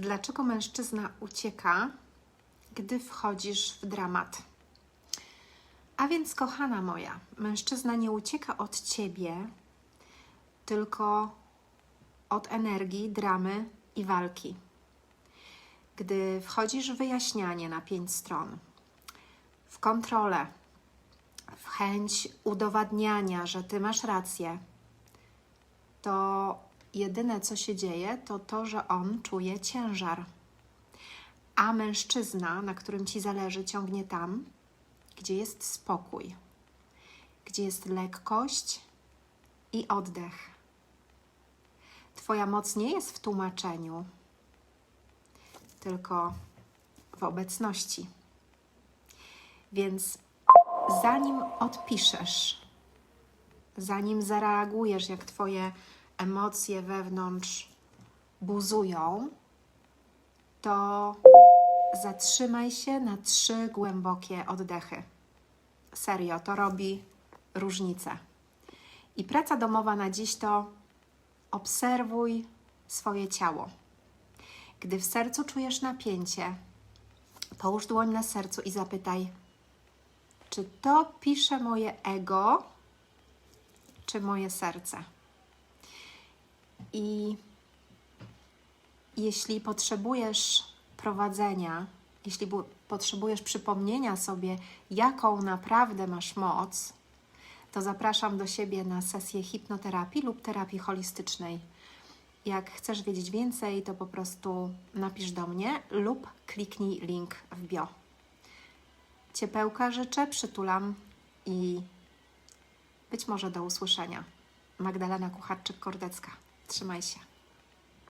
dlaczego mężczyzna ucieka, gdy wchodzisz w dramat. A więc, kochana moja, mężczyzna nie ucieka od ciebie, tylko od energii, dramy i walki. Gdy wchodzisz w wyjaśnianie na pięć stron, w kontrolę, w chęć udowadniania, że ty masz rację, to jedyne co się dzieje, to to, że on czuje ciężar. A mężczyzna, na którym ci zależy, ciągnie tam, gdzie jest spokój, gdzie jest lekkość i oddech. Twoja moc nie jest w tłumaczeniu, tylko w obecności. Więc zanim odpiszesz, zanim zareagujesz, jak Twoje emocje wewnątrz buzują, to zatrzymaj się na trzy głębokie oddechy. Serio, to robi różnicę. I praca domowa na dziś to obserwuj swoje ciało. Gdy w sercu czujesz napięcie, połóż dłoń na sercu i zapytaj, czy to pisze moje ego, czy moje serce? I jeśli potrzebujesz prowadzenia, jeśli bu- potrzebujesz przypomnienia sobie, jaką naprawdę masz moc, to zapraszam do siebie na sesję hipnoterapii lub terapii holistycznej. Jak chcesz wiedzieć więcej, to po prostu napisz do mnie lub kliknij link w bio. Ciepełka życzę, przytulam i być może do usłyszenia. Magdalena Kucharczyk-Kordecka. 吃麦虾